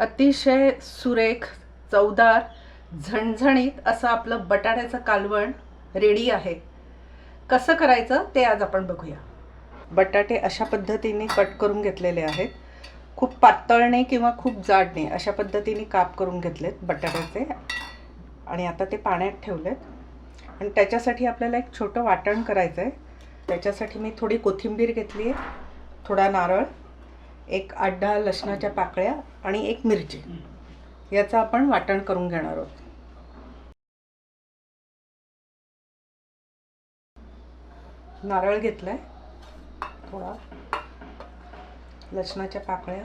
अतिशय सुरेख चवदार झणझणीत असं आपलं बटाट्याचं कालवण रेडी आहे. कसं करायचं ते आज आपण बघूया. बटाटे अशा पद्धतीने कट करून घेतलेले आहेत. खूप पातळणे किंवा खूप जाडणे अशा पद्धतीने काप करून घेतलेत बटाट्याचे. आणि आता ते पाण्यात ठेवलेत. आणि त्याच्यासाठी आपल्याला एक छोटं वाटण करायचं आहे त्याच्यासाठी मी थोडी कोथिंबीर घेतली आहे थोडा नारळ एक आठ दहा लसणाच्या पाकळ्या आणि एक मिरची. याचं आपण वाटण करून घेणार आहोत. नारळ घेतलाय. थोडा. लसणाच्या पाकळ्या.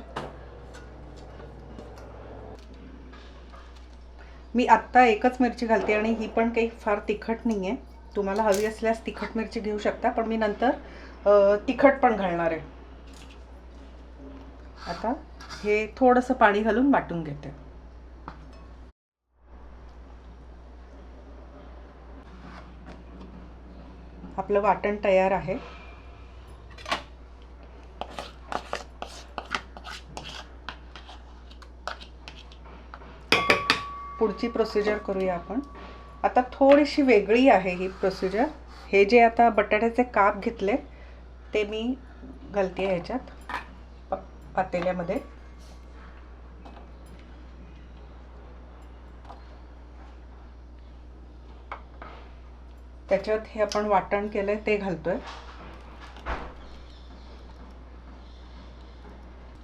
मी आत्ता एकच मिरची घालते आणि ही पण काही फार तिखट नाही आहे तुम्हाला हवी असल्यास तिखट मिरची घेऊ शकता पण मी नंतर तिखट पण घालणार आहे. आता हे थोडंसं पाणी घालून वाटून घेते. आपलं वाटण तयार आहे. पुढची प्रोसिजर करूया आपण. आता थोडीशी वेगळी आहे ही प्रोसिजर हे जे आता बटाट्याचे काप घेतले ते मी घालते ह्याच्यात. पातेल्यामध्ये. त्याच्यात हे आपण वाटण केलंय ते घालतोय.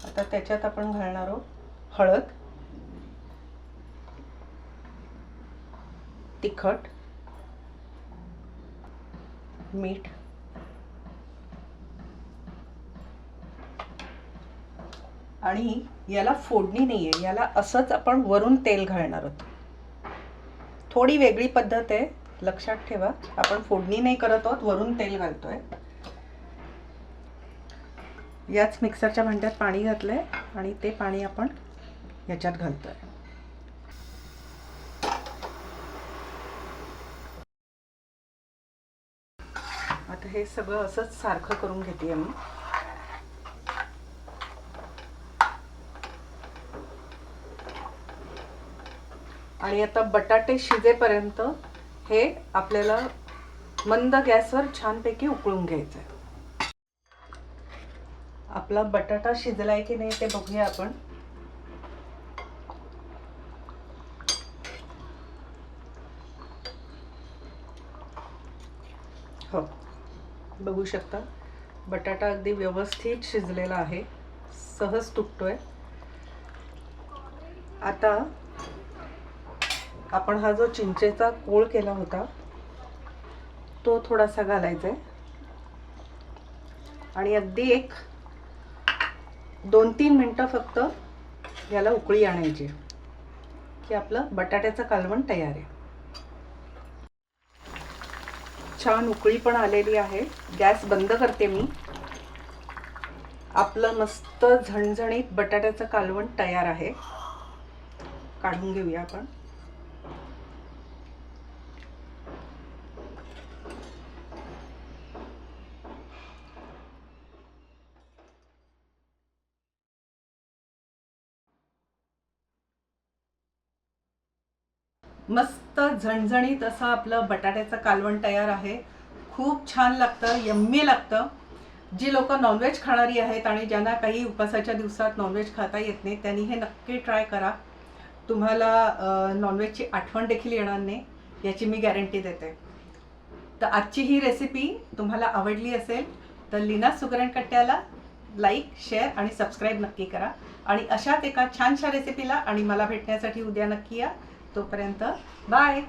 आता त्याच्यात आपण घालणार आहोत हळद तिखट मीठ आणि याला फोडणी नाही आहे याला असंच आपण वरून तेल घालणार आहोत. थोडी वेगळी पद्धत आहे. लक्षात ठेवा. आपण फोडणी नाही करत आहोत वरून तेल घालतोय. याच मिक्सरच्या भांड्यात पाणी घातलंय आणि ते पाणी आपण याच्यात घालतोय. आता हे सगळं असंच सारखं करून घेते मी आणि आता बटाटे शिजेपर्यंत हे आपल्याला मंद गॅसवर छानपैकी उकळून घ्यायचं आहे आपला बटाटा शिजलाय की नाही ते बघूया आपण. हो बघू शकता. बटाटा अगदी व्यवस्थित शिजलेला आहे. सहज तुटतोय. आता आपण हा जो चिंचेचा कोळ केला होता तो थोडासा घालायचा आहे आणि अगदी एक दोन तीन मिनटं फक्त याला उकळी आणायची की आपलं बटाट्याचं कालवण तयार आहे. छान उकळी पण आलेली आहे. गॅस बंद करते मी. आपलं मस्त झणझणीत बटाट्याचं कालवण तयार आहे. काढून घेऊया आपण. मस्त झणझणीत असं आपलं बटाट्याचं कालवण तयार आहे. खूप छान लागतं यम्मी लागतं. जी लोक नॉनव्हेज खाणारी आहेत आणि ज्यांना काही उपासाच्या दिवसात नॉनव्हेज खाता येत नाही त्यांनी हे नक्की ट्राय करा. तुम्हाला नॉनव्हेजची आठवण देखील येणार नाही याची मी गॅरंटी देते. तर आजची ही रेसिपी तुम्हाला आवडली असेल तर लीना सुगरणकट्ट्याला लाईक शेअर आणि सबस्क्राईब नक्की करा. आणि अशाच एका छानशा रेसिपीला आणि मला भेटण्यासाठी उद्या नक्की या. तोपर्यंत बाय